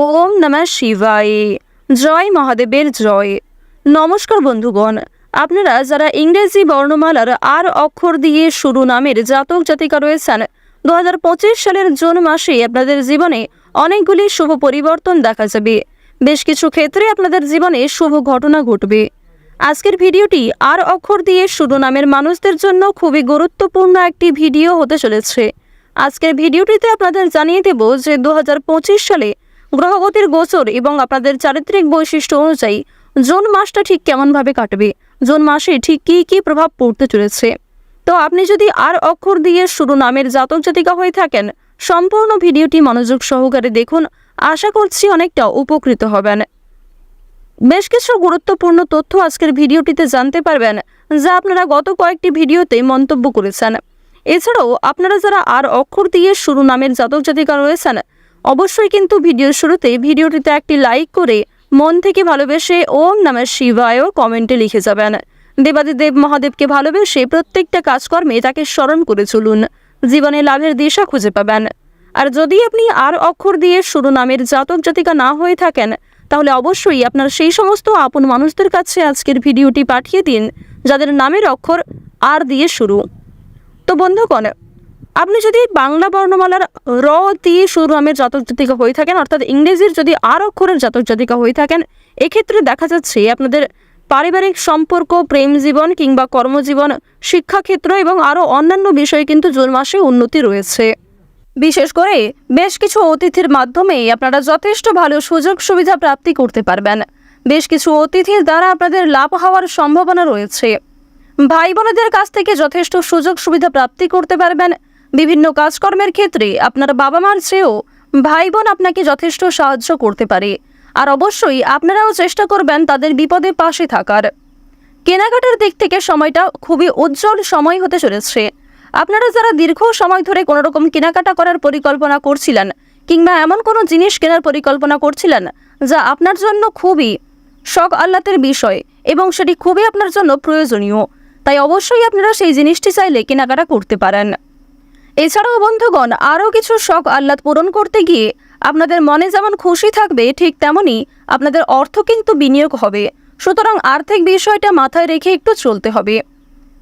ওম নমঃ শিবায়। জয় মহাদেবের জয়। নমস্কার বন্ধুগণ, আপনারা যারা ইংরেজি বর্ণমালার আর অক্ষর দিয়ে শুরু নামের জাতক জাতিকা রয়েছেন দু হাজার পঁচিশ সালের জুন মাসে আপনাদের জীবনে অনেকগুলি শুভ পরিবর্তন দেখা যাবে। বেশ কিছু ক্ষেত্রে আপনাদের জীবনে শুভ ঘটনা ঘটবে। আজকের ভিডিওটি আর অক্ষর দিয়ে শুরু নামের মানুষদের জন্য খুবই গুরুত্বপূর্ণ একটি ভিডিও হতে চলেছে। আজকের ভিডিওটিতে আপনাদের জানিয়ে দেব যে দু হাজার পঁচিশ সালে গ্রহগতির গোচর এবং আপনাদের চারিত্রিক বৈশিষ্ট্য অনুযায়ী জুন মাসটা ঠিক কেমনভাবে কাটবে? জুন মাসে ঠিক কী কী প্রভাব পড়তে চলেছে? তো আপনি যদি আর অক্ষর দিয়ে শুরু নামের জাতক জাতিকা হয়ে থাকেন, সম্পূর্ণ ভিডিওটি মনোযোগ সহকারে দেখুন। আশা করছি অনেকটা উপকৃত হবেন। বেশ কিছু গুরুত্বপূর্ণ তথ্য আজকের ভিডিওটিতে জানতে পারবেন, যা আপনারা গত কয়েকটি ভিডিওতে মন্তব্য করেছেন। এছাড়াও আপনারা যারা আর অক্ষর দিয়ে শুরু নামের জাতক জাতিকা রয়েছেন অবশ্যই কিন্তু ভিডিওর শুরুতে ভিডিওটিতে একটি লাইক করে মন থেকে ভালোবেসে ওম নামের শিবায়ও কমেন্টে লিখে যাবেন। দেবাদিদেব মহাদেবকে ভালোবেসে প্রত্যেকটা কাজকর্মে তাকে স্মরণ করে চলুন। জীবনে লাভের দিশা খুঁজে পাবেন। আর যদি আপনি আর অক্ষর দিয়ে শুরু নামের জাতক জাতিকা না হয়ে থাকেন, তাহলে অবশ্যই আপনার সেই সমস্ত আপন মানুষদের কাছে আজকের ভিডিওটি পাঠিয়ে দিন, যাদের নামের অক্ষর আর দিয়ে শুরু। তো বন্ধুগণ আপনি যদি বাংলা বর্ণমালার র শুরু নামের জাতক জাতিকা হয়ে থাকেন, অর্থাৎ ইংরেজির যদি আর অক্ষরের জাতক জাতিকা হয়ে থাকেন, এক্ষেত্রে দেখা যাচ্ছে আপনাদের পারিবারিক সম্পর্ক, প্রেম জীবন কিংবা কর্মজীবন, শিক্ষাক্ষেত্র এবং আরও অন্যান্য বিষয়ে কিন্তু জুন মাসে উন্নতি রয়েছে। বিশেষ করে বেশ কিছু অতিথির মাধ্যমে আপনারা যথেষ্ট ভালো সুযোগ সুবিধা প্রাপ্তি করতে পারবেন। বেশ কিছু অতিথির দ্বারা আপনাদের লাভ হওয়ার সম্ভাবনা রয়েছে। ভাই বোনেদের কাছ থেকে যথেষ্ট সুযোগ সুবিধা প্রাপ্তি করতে পারবেন। বিভিন্ন কাজকর্মের ক্ষেত্রে আপনার বাবা মার চেয়েও ভাই বোন আপনাকে যথেষ্ট সাহায্য করতে পারে। আর অবশ্যই আপনারাও চেষ্টা করবেন তাদের বিপদে পাশে থাকার। কেনাকাটার দিক থেকে সময়টা খুবই উজ্জ্বল সময় হতে চলেছে। আপনারা যারা দীর্ঘ সময় ধরে কোনো রকম কেনাকাটা করার পরিকল্পনা করছিলেন কিংবা এমন কোনো জিনিস কেনার পরিকল্পনা করছিলেন যা আপনার জন্য খুবই শখ আহ্লাদের বিষয় এবং সেটি খুবই আপনার জন্য প্রয়োজনীয়, তাই অবশ্যই আপনারা সেই জিনিসটি চাইলে কেনাকাটা করতে পারেন। এছাড়াও বন্ধুগণ, আরও কিছু শখ আহ্লাদ পূরণ করতে গিয়ে আপনাদের মনে যেমন খুশি থাকবে, ঠিক তেমনই আপনাদের অর্থ কিন্তু বিনিয়োগ হবে। সুতরাং আর্থিক বিষয়টা মাথায় রেখে একটু চলতে হবে।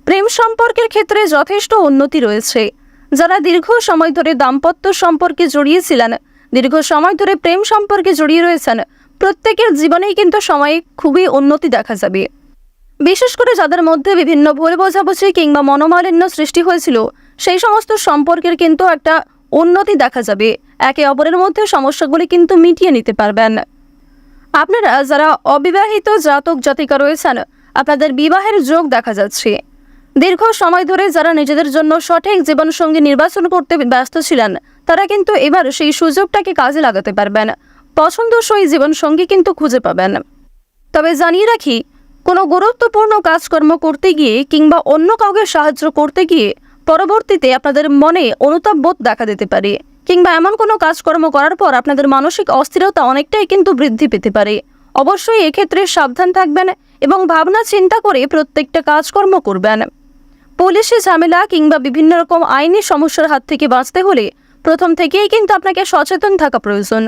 প্রেম সম্পর্কের ক্ষেত্রে যথেষ্ট উন্নতি রয়েছে। যারা দীর্ঘ সময় ধরে দাম্পত্য সম্পর্কে জড়িয়েছিলেন, দীর্ঘ সময় ধরে প্রেম সম্পর্কে জড়িয়ে রয়েছেন, প্রত্যেকের জীবনেই কিন্তু সময়ে খুবই উন্নতি দেখা যাবে। বিশেষ করে যাদের মধ্যে বিভিন্ন ভুল বোঝাবুঝি কিংবা মনোমালিন্য সৃষ্টি হয়েছিল সেই সমস্ত সম্পর্কের কিন্তু একটা উন্নতি দেখা যাবে। একে অপরের মধ্যে সমস্যাগুলি কিন্তু মিটিয়ে নিতে পারবেন। আপনারা যারা অবিবাহিত জাতক জাতিকা রয়েছেন, আপনাদের বিবাহের যোগ দেখা যাচ্ছে। দীর্ঘ সময় ধরে যারা নিজেদের জন্য সঠিক জীবনসঙ্গী নির্বাচন করতে ব্যস্ত ছিলেন, তারা কিন্তু এবার সেই সুযোগটাকে কাজে লাগাতে পারবেন। পছন্দসই জীবনসঙ্গী কিন্তু খুঁজে পাবেন। তবে জানিয়ে রাখি, কোনো গুরুত্বপূর্ণ কাজকর্ম করতে গিয়ে কিংবা অন্য কাউকে সাহায্য করতে গিয়ে পরবর্তীতে আপনাদের মনে অনুতাপ বোধ দেখা দিতে পারে, কিংবা এমন কোনো কাজকর্ম করার পর আপনাদের মানসিক অস্থিরতা অনেকটাই কিন্তু বৃদ্ধি পেতে পারে। অবশ্যই এক্ষেত্রে সাবধান থাকবেন এবং ভাবনা চিন্তা করে প্রত্যেকটা কাজকর্ম করবেন। পুলিশি ঝামেলা কিংবা বিভিন্ন রকম আইনি সমস্যার হাত থেকে বাঁচতে হলে প্রথম থেকেই কিন্তু আপনাকে সচেতন থাকা প্রয়োজন।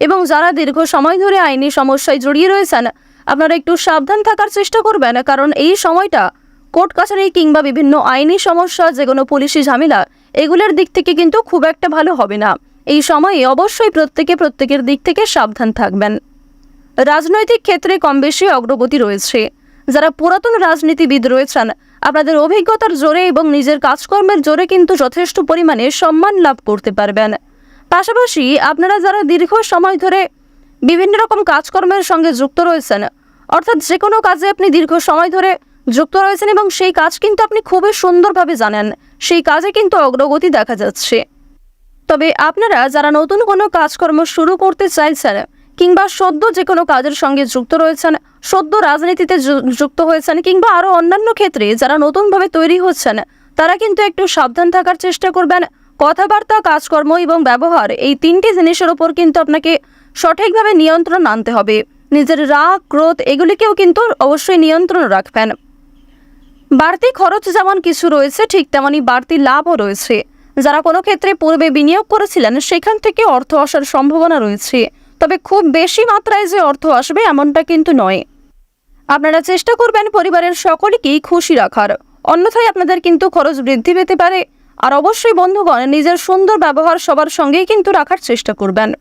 এবং যারা দীর্ঘ সময় ধরে আইনি সমস্যায় জড়িয়ে রয়েছেন, আপনারা একটু সাবধান থাকার চেষ্টা করবেন, কারণ এই সময়টা কোর্ট কাছারি কিংবা বিভিন্ন আইনি সমস্যা, যে কোনো পুলিশি ঝামেলা, এগুলোর দিক থেকে কিন্তু খুব একটা ভালো হবে না। এই সময়ে অবশ্যই প্রত্যেকে প্রত্যেকের দিক থেকে সাবধান থাকবেন। রাজনৈতিক ক্ষেত্রে কম বেশি অগ্রগতি রয়েছে। যারা পুরাতন রাজনীতিবিদ রয়েছেন, আপনাদের অভিজ্ঞতার জোরে এবং নিজের কাজকর্মের জোরে কিন্তু যথেষ্ট পরিমাণে সম্মান লাভ করতে পারবেন। পাশাপাশি আপনারা যারা দীর্ঘ সময় ধরে বিভিন্ন রকম কাজকর্মের সঙ্গে যুক্ত রয়েছেন, অর্থাৎ যে কোনো কাজে আপনি দীর্ঘ সময় ধরে যুক্ত রয়েছেন এবং সেই কাজ কিন্তু আপনি খুবই সুন্দরভাবে জানেন। সেই কাজে কিন্তু অগ্রগতি দেখা যাচ্ছে। তবে আপনারা যারা নতুন কোনো কাজকর্ম শুরু করতে চাইছেন কিংবা সদ্য যে কোনো কাজের সঙ্গে যুক্ত রয়েছেন, সদ্য রাজনীতিতে যুক্ত হয়েছেন, কিংবা আরও অন্যান্য ক্ষেত্রে যারা নতুনভাবে তৈরি হচ্ছেন, তারা কিন্তু একটু সাবধান থাকার চেষ্টা করবেন। কথাবার্তা, কাজকর্ম এবং ব্যবহার এই তিনটি জিনিসের ওপর কিন্তু আপনাকে সঠিকভাবে নিয়ন্ত্রণ আনতে হবে। নিজের রাগ, ক্রোধ এগুলিকেও কিন্তু অবশ্যই নিয়ন্ত্রণ রাখবেন। বাড়তি খরচ যেমন কিছু রয়েছে, ঠিক তেমনই বাড়তি লাভও রয়েছে। যারা কোনো ক্ষেত্রে পূর্বে বিনিয়োগ করেছিলেন, সেখান থেকে অর্থ আসার সম্ভাবনা রয়েছে। তবে খুব বেশি মাত্রায় যে অর্থ আসবে, এমনটা কিন্তু নয়। আপনারা চেষ্টা করবেন পরিবারের সকলকেই খুশি রাখার। অন্যথায় আপনাদের কিন্তু খরচ বৃদ্ধি পেতে পারে। আর অবশ্যই বন্ধুগণ, নিজের সুন্দর ব্যবহার সবার সঙ্গেই কিন্তু রাখার চেষ্টা করবেন।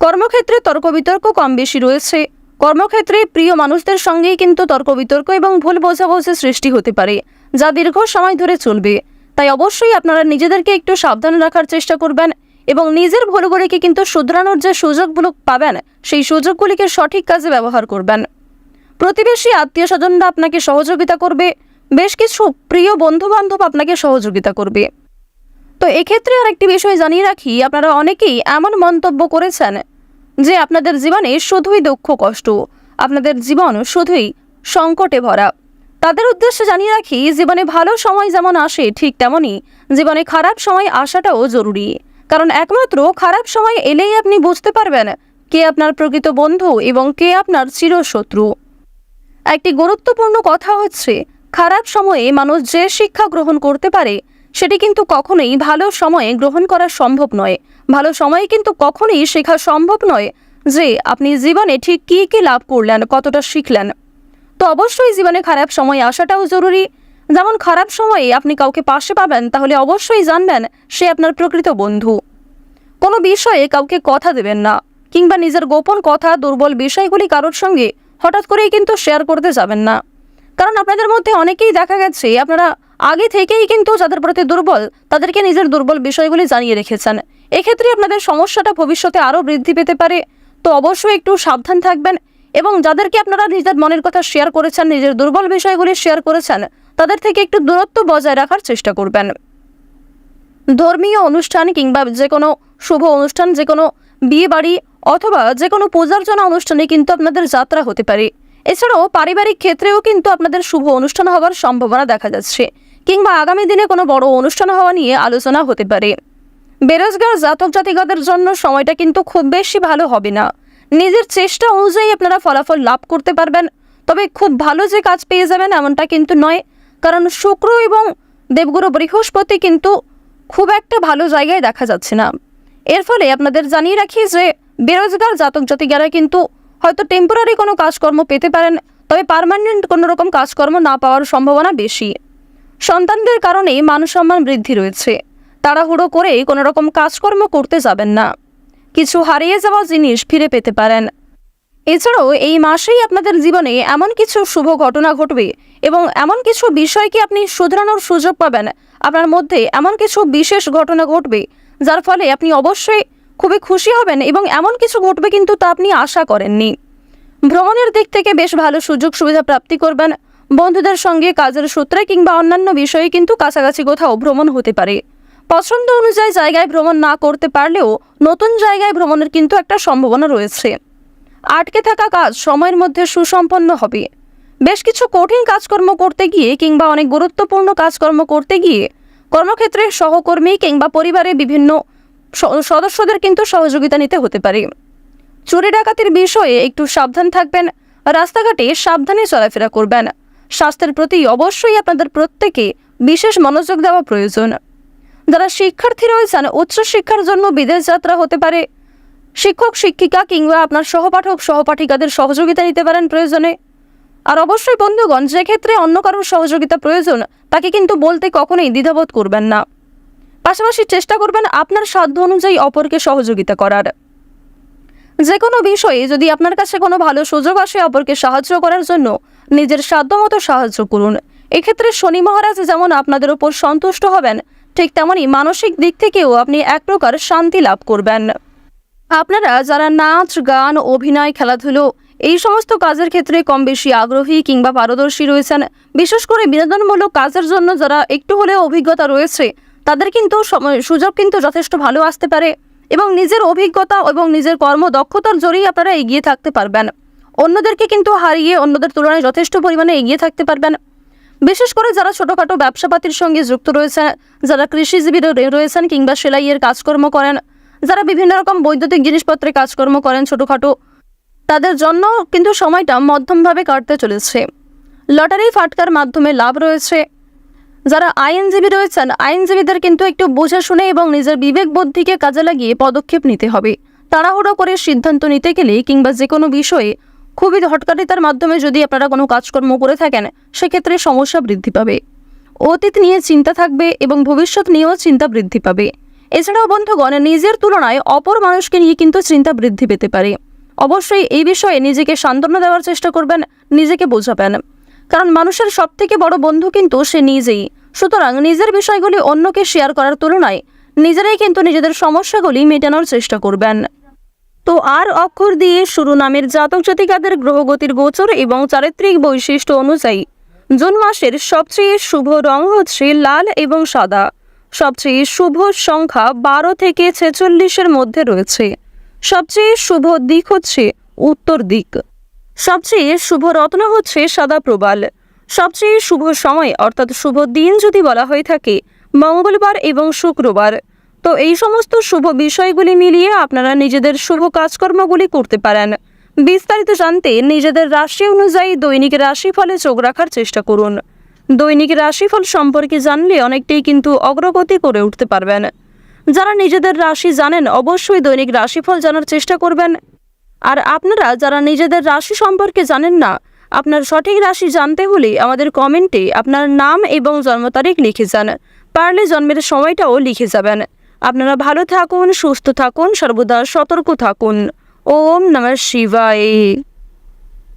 কর্মক্ষেত্রে তর্ক বিতর্ক কম বেশি রয়েছে। কর্মক্ষেত্রে প্রিয় মানুষদের সঙ্গেই কিন্তু তর্ক বিতর্ক এবং ভুল বোঝাবুঝি সৃষ্টি হতে পারে, যা দীর্ঘ সময় ধরে চলবে। তাই অবশ্যই আপনারা নিজেদেরকে একটু সাবধান রাখার চেষ্টা করবেন এবং নিজের ভুলগুলিকে কিন্তু শুধরানোর যে সুযোগগুলো পাবেন, সেই সুযোগগুলিকে সঠিক কাজে ব্যবহার করবেন। প্রতিবেশী আত্মীয় স্বজনরা আপনাকে সহযোগিতা করবে, বেশ কিছু প্রিয় বন্ধু বান্ধব আপনাকে সহযোগিতা করবে। তো এক্ষেত্রে আরেকটি বিষয় জানিয়ে রাখি, আপনারা অনেকেই এমন মন্তব্য করেছেন যে আপনাদের জীবনে শুধুই দুঃখ, কষ্ট, আপনাদের জীবন শুধুই সংকটে ভরা। তাদের উদ্দেশ্যে জানিয়ে রাখি, জীবনে ভালো সময় যেমন আসে ঠিক তেমনই জীবনে খারাপ সময় আসাটাও জরুরি। কারণ একমাত্র খারাপ সময় এলেই আপনি বুঝতে পারবেন কে আপনার প্রকৃত বন্ধু এবং কে আপনার চিরশত্রু। একটি গুরুত্বপূর্ণ কথা হচ্ছে, খারাপ সময়ে মানুষ যে শিক্ষা গ্রহণ করতে পারে, সেটি কিন্তু কখনোই ভালো সময়ে গ্রহণ করা সম্ভব নয়। ভালো সময়ে কিন্তু কখনোই শেখা সম্ভব নয় যে আপনি জীবনে ঠিক কী কী লাভ করলেন, কতটা শিখলেন। তো অবশ্যই জীবনে খারাপ সময় আসাটাও জরুরি। যেমন খারাপ সময়ে আপনি কাউকে পাশে পাবেন, তাহলে অবশ্যই জানবেন সে আপনার প্রকৃত বন্ধু। কোনো বিষয়ে কাউকে কথা দেবেন না, কিংবা নিজের গোপন কথা, দুর্বল বিষয়গুলি কারোর সঙ্গে হঠাৎ করেই কিন্তু শেয়ার করতে যাবেন না। কারণ আপনাদের মধ্যে অনেকেই দেখা গেছে, আপনারা আগে থেকেই কিন্তু যাদের প্রতি দুর্বল, তাদেরকে নিজের দুর্বল বিষয়গুলি জানিয়ে রেখেছেন। এক্ষেত্রে আপনাদের সমস্যাটা ভবিষ্যতে আরও বৃদ্ধি পেতে পারে। তো অবশ্যই একটু সাবধান থাকবেন এবং যাদেরকে আপনারা নিজের মনের কথা শেয়ার করেছেন, নিজের দুর্বল বিষয়গুলি শেয়ার করেছেন, তাদের থেকে একটু দূরত্ব বজায় রাখার চেষ্টা করবেন। ধর্মীয় অনুষ্ঠান কিংবা যে কোনো শুভ অনুষ্ঠান, যে কোনো বিয়ে বাড়ি অথবা যে কোনো পূজার্চনা অনুষ্ঠানে কিন্তু আপনাদের যাত্রা হতে পারে। এছাড়াও পারিবারিক ক্ষেত্রেও কিন্তু আপনাদের শুভ অনুষ্ঠান হওয়ার সম্ভাবনা দেখা যাচ্ছে। কিংবা আগামী দিনে কোনো বড় অনুষ্ঠান হওয়া নিয়ে আলোচনা হতে পারে। বেরোজগার জাতক জাতিকাদের জন্য সময়টা কিন্তু খুব বেশি ভালো হবে না। নিজের চেষ্টা অনুযায়ী আপনারা ফলাফল লাভ করতে পারবেন। তবে খুব ভালো যে কাজ পেয়ে যাবেন এমনটা কিন্তু নয়। কারণ শুক্র এবং দেবগুরু বৃহস্পতি কিন্তু খুব একটা ভালো জায়গায় দেখা যাচ্ছে না। এর ফলে আপনাদের জানিয়ে রাখি যে বেরোজগার জাতক জাতিকারা কিন্তু হয়তো টেম্পোরারি কোনো কাজকর্ম পেতে পারেন, তবে পার্মানেন্ট কোনো রকম কাজকর্ম না পাওয়ার সম্ভাবনা বেশি। সন্তানদের কারণে মানসম্মান বৃদ্ধি রয়েছে। তাড়াহুড়ো করে কোনো রকম কাজকর্ম করতে যাবেন না। কিছু হারিয়ে যাওয়া জিনিস ফিরে পেতে পারেন। এছাড়াও এই মাসেই আপনাদের জীবনে এমন কিছু শুভ ঘটনা ঘটবে এবং এমন কিছু বিষয়কে আপনি শুধরানোর সুযোগ পাবেন, আপনার মধ্যে এমন কিছু বিশেষ ঘটনা ঘটবে, যার ফলে আপনি অবশ্যই খুবই খুশি হবেন এবং এমন কিছু ঘটবে কিন্তু তা আপনি আশা করেননি। ভ্রমণের দিক থেকে বেশ ভালো সুযোগ সুবিধা প্রাপ্তি করবেন। বন্ধুদের সঙ্গে কাজের সূত্রে কিংবা অন্যান্য বিষয়ে কিন্তু কাছাকাছি কোথাও ভ্রমণ হতে পারে। পছন্দ অনুযায়ী জায়গায় ভ্রমণ না করতে পারলেও নতুন জায়গায় ভ্রমণের কিন্তু একটা সম্ভাবনা রয়েছে। আটকে থাকা কাজ সময়ের মধ্যে সুসম্পন্ন হবে। বেশ কিছু কঠিন কাজকর্ম করতে গিয়ে কিংবা অনেক গুরুত্বপূর্ণ কাজকর্ম করতে গিয়ে কর্মক্ষেত্রে সহকর্মী কিংবা পরিবারের বিভিন্ন সদস্যদের কিন্তু সহযোগিতা নিতে হতে পারে। চুরি ডাকাতির বিষয়ে একটু সাবধান থাকবেন, রাস্তাঘাটে সাবধানে চলাফেরা করবেন। স্বাস্থ্যের প্রতি অবশ্যই আপনাদের প্রত্যেকে বিশেষ মনোযোগ দেওয়া প্রয়োজন। যারা শিক্ষার্থী রয়েছেন, উচ্চশিক্ষার জন্য বিদেশ যাত্রা হতে পারে। শিক্ষক, শিক্ষিকা কিংবা আপনার সহপাঠক, সহপাঠিকাদের সহযোগিতা নিতে পারেন প্রয়োজনে। আর অবশ্যই বন্ধুগণ, যে ক্ষেত্রে অন্য কারোর সহযোগিতা প্রয়োজন, তাকে কিন্তু বলতে কখনোই দ্বিধাবোধ করবেন না। পাশাপাশি চেষ্টা করবেন আপনার সাধ্য অনুযায়ী অপরকে সহযোগিতা করার। যে কোনো বিষয়ে যদি আপনার কাছে কোনো ভালো সুযোগ আসে অপরকে সাহায্য করার জন্য, নিজের সাধ্যমতো সাহায্য করুন। এক্ষেত্রে শনি মহারাজ যেমন আপনাদের উপর সন্তুষ্ট হবেন, ঠিক তেমনই মানসিক দিক থেকেও আপনি এক প্রকার শান্তি লাভ করবেন। আপনারা যারা নাচ, গান, অভিনয়, খেলাধুলো, এই সমস্ত কাজের ক্ষেত্রে কম বেশি আগ্রহী কিংবা পারদর্শী রয়েছেন, বিশেষ করে বিনোদনমূলক কাজের জন্য যারা একটু হলেও অভিজ্ঞতা রয়েছে, তাদের কিন্তু সুযোগ কিন্তু যথেষ্ট ভালো আসতে পারে। এবং নিজের অভিজ্ঞতা এবং নিজের কর্মদক্ষতার জোরেই আপনারা এগিয়ে থাকতে পারবেন। অন্যদেরকে কিন্তু হারিয়ে অন্যদের তুলনায় যথেষ্ট পরিমাণে এগিয়ে থাকতে পারবেন। বিশেষ করে যারা ছোটোখাটো ব্যবসাপাতির সঙ্গে যুক্ত রয়েছেন যারা কৃষিজীবী রয়েছেন কিংবা সেলাইয়ের কাজকর্ম করেন, যারা বিভিন্ন রকম বৈদ্যুতিক জিনিসপত্রে কাজকর্ম করেন ছোটোখাটো, তাদের জন্য কিন্তু সময়টা মধ্যমভাবে কাটতে চলেছে। লটারি ফাটকার মাধ্যমে লাভ রয়েছে। যারা আইনজীবী রয়েছেন, আইনজীবীদের কিন্তু একটু বুঝে শুনে এবং নিজের বিবেক বুদ্ধিকে কাজে লাগিয়ে পদক্ষেপ নিতে হবে। তাড়াহুড়ো করে সিদ্ধান্ত নিতে গেলে কিংবা যে কোনো বিষয়ে খুবই হটকারিতার মাধ্যমে যদি আপনারা কোনো কাজকর্ম করে থাকেন, সেক্ষেত্রে সমস্যা বৃদ্ধি পাবে। অতীত নিয়ে চিন্তা থাকবে এবং ভবিষ্যৎ নিয়েও চিন্তা বৃদ্ধি পাবে। এছাড়াও বন্ধুগণ, নিজের তুলনায় অপর মানুষকে নিয়ে কিন্তু চিন্তা বৃদ্ধি পেতে পারে। অবশ্যই এই বিষয়ে নিজেকে সান্ত্বনা দেওয়ার চেষ্টা করবেন, নিজেকে বোঝাবেন। কারণ মানুষের সব থেকে বড় বন্ধু কিন্তু সে নিজেই। সুতরাং নিজের বিষয়গুলি অন্যকে শেয়ার করার তুলনায় নিজেরাই কিন্তু নিজেদের সমস্যাগুলি মেটানোর চেষ্টা করবেন। তো আর অক্ষর দিয়ে শুরু নামের জাতক জাতিকাদের গ্রহগতির গোচর এবং চারিত্রিক বৈশিষ্ট্য অনুযায়ী জুন মাসের সবচেয়ে শুভ রং হচ্ছে লাল এবং সাদা। সবচেয়ে শুভ সংখ্যা বারো থেকে ছেচল্লিশের মধ্যে রয়েছে। সবচেয়ে শুভ দিক হচ্ছে উত্তর দিক। সবচেয়ে শুভ রত্ন হচ্ছে সাদা প্রবাল। সবচেয়ে শুভ সময়, অর্থাৎ শুভ দিন যদি বলা হয়ে থাকে, মঙ্গলবার এবং শুক্রবার। তো এই সমস্ত শুভ বিষয়গুলি মিলিয়ে আপনারা নিজেদের শুভ কাজকর্মগুলি করতে পারেন। বিস্তারিত জানতে নিজেদের রাশি অনুযায়ী দৈনিক রাশিফলে চোখ রাখার চেষ্টা করুন। দৈনিক রাশিফল সম্পর্কে জানলে অনেকটাই কিন্তু অগ্রগতি করে উঠতে পারবেন। যারা নিজেদের রাশি জানেন, অবশ্যই দৈনিক রাশিফল জানার চেষ্টা করবেন। আর আপনারা যারা নিজেদের রাশি সম্পর্কে জানেন না, আপনার সঠিক রাশি জানতে হলে আমাদের কমেন্টে আপনার নাম এবং জন্ম তারিখ লিখে যান। পারলে জন্মের সময়টাও লিখে যাবেন। আপনারা ভালো থাকুন, সুস্থ থাকুন, সর্বদা সতর্ক থাকুন। ওম নমঃ শিবায়।